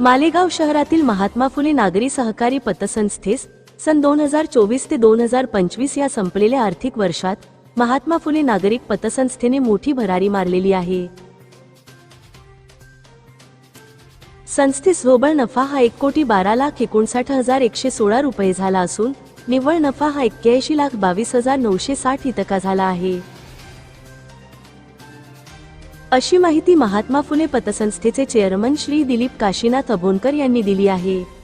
मालेगाव शहरातील महात्मा फुले नागरी सहकारी पतसंस्थेस सन दोन हजार चोवीस ते दोन हजार पंचवीस या संपलेल्या आर्थिक वर्षात महात्मा फुले नागरिक पतसंस्थेने मोठी भरारी मारलेली आहे. संस्थेस झोबळ नफा हा एक कोटी बारा लाख एकोणसाठ हजार एकशे सोळा रुपये झाला असून निव्वळ नफा हा एक्क्याऐंशी लाख बावीस हजार नऊशे साठ इतका झाला आहे. अशी माहिती महात्मा फुले पतसंस्थेचे चेअरमन श्री दिलीप काशीनाथ अबोणकर यांनी दिली आहे.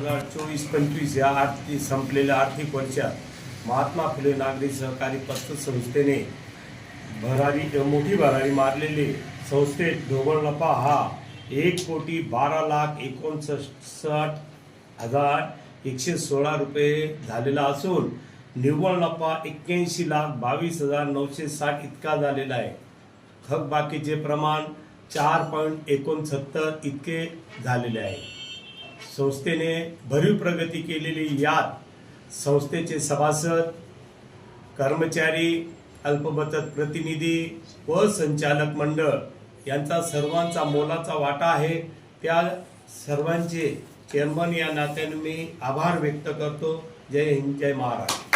हजार चोवीस पंचवीस या आर्थिक संपलेल्या आर्थिक वर्षात महात्मा फुले नागरी सहकारी पतसंस्थेने भरारी मोठी भरारी मारलेली संस्थेत ढोबळ नफा हा एक कोटी बारा लाख एकोणसष्ट हजार एकशे सोळा रुपये झालेला असून निव्वळ नफा एक्क्याऐंशी लाख बावीस हजार नऊशे साठ इतका झालेला आहे. थकबाकीचे प्रमाण चार पॉईंट एकोणसत्तर इतके झालेले आहे. संस्थेने भरीव प्रगती केलेली यात संस्थेचे सभासद कर्मचारी अल्पबचत प्रतिनिधी व संचालक मंडळ यांचा सर्वांचा मोलाचा वाटा आहे. त्या सर्वांचे चेअरमन या नात्याने मी आभार व्यक्त करतो. जय हिंद जय महाराष्ट्र.